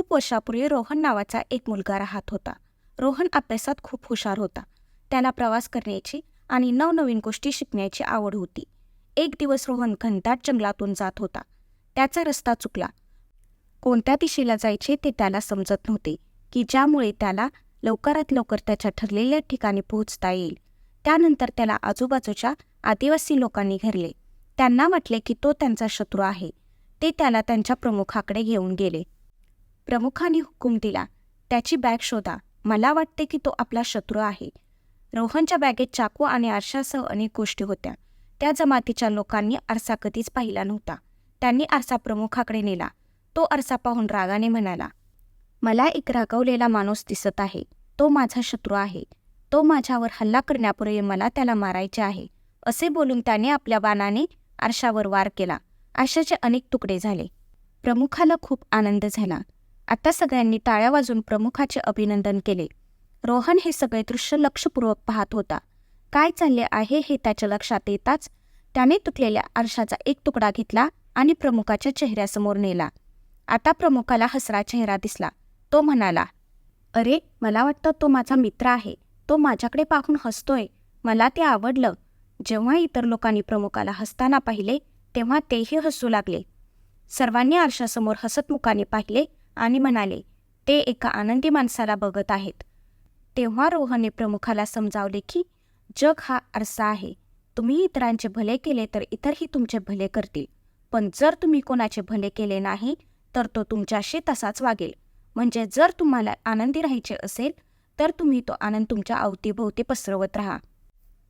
खूप वर्षापूर्वी रोहन नावाचा एक मुलगा राहत होता. रोहन अभ्यासात खूप हुशार होता. त्याला प्रवास करण्याची आणि नवनवीन गोष्टी शिकण्याची आवड होती. एक दिवस रोहन घनदाट जंगलातून जात होता. त्याचा रस्ता चुकला. कोणत्या दिशेला जायचे ते त्याला समजत नव्हते की ज्यामुळे त्याला लवकरात लवकर त्याच्या ठरलेल्या ठिकाणी पोहोचता येईल. त्यानंतर त्याला आजूबाजूच्या आदिवासी लोकांनी घेरले. त्यांना वाटले की तो त्यांचा शत्रू आहे. ते त्याला त्यांच्या प्रमुखाकडे घेऊन गेले. प्रमुखाने हुकूम दिला. त्याची बॅग शोधा. मला वाटते की तो आपला शत्रू आहे. रोहनच्या बॅगेत चाकू आणि आरशासह अनेक गोष्टी होत्या. त्या जमातीच्या लोकांनी आरसा कधीच पाहिला नव्हता. त्यांनी आरसा प्रमुखाकडे नेला. तो आरसा पाहून रागाने म्हणाला मला एक रागवलेला माणूस दिसत आहे. तो माझा शत्रू आहे. तो माझ्यावर हल्ला करण्यापूर्वी मला त्याला मारायचे आहे. असे बोलून त्याने आपल्या बाणाने आरशावर वार केला. आरशाचे अनेक तुकडे झाले. प्रमुखाला खूप आनंद झाला. आता सगळ्यांनी टाळ्या वाजून प्रमुखाचे अभिनंदन केले. रोहन हे सगळे दृश्य लक्षपूर्वक पाहत होता. काय चालले आहे हे त्याच्या लक्षात येताच त्याने तुटलेल्या आरशाचा एक तुकडा घेतला आणि प्रमुखाच्या चेहऱ्यासमोर नेला. आता प्रमुखाला हसरा चेहरा दिसला. तो म्हणाला अरे मला वाटतं तो माझा मित्र आहे. तो माझ्याकडे पाहून हसतोय. मला ते आवडलं. जेव्हा इतर लोकांनी प्रमुखाला हसताना पाहिले तेव्हा तेही हसू लागले. सर्वांनी आरशासमोर हसतमुखाने पाहिले आणि म्हणाले ते एका आनंदी माणसाला बघत आहेत. तेव्हा रोहनने प्रमुखाला समजावले की जग हा आरसा आहे. तुम्ही इतरांचे भले केले तर इतरही तुमचे भले करतील. पण जर तुम्ही कोणाचे भले केले नाही तर तो तुमच्याशी तसाच वागेल. म्हणजे जर तुम्हाला आनंदी राहायचे असेल तर तुम्ही तो आनंद तुमच्या अवतीभोवती पसरवत राहा.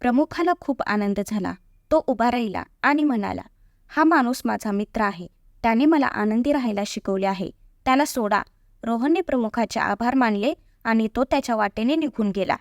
प्रमुखाला खूप आनंद झाला. तो उभा राहिला आणि म्हणाला हा माणूस माझा मित्र आहे. त्याने मला आनंदी राहायला शिकवले आहे. त्याला सोडा. रोहनने प्रमुखाचे आभार मानले आणि तो त्याच्या वाटेने निघून गेला.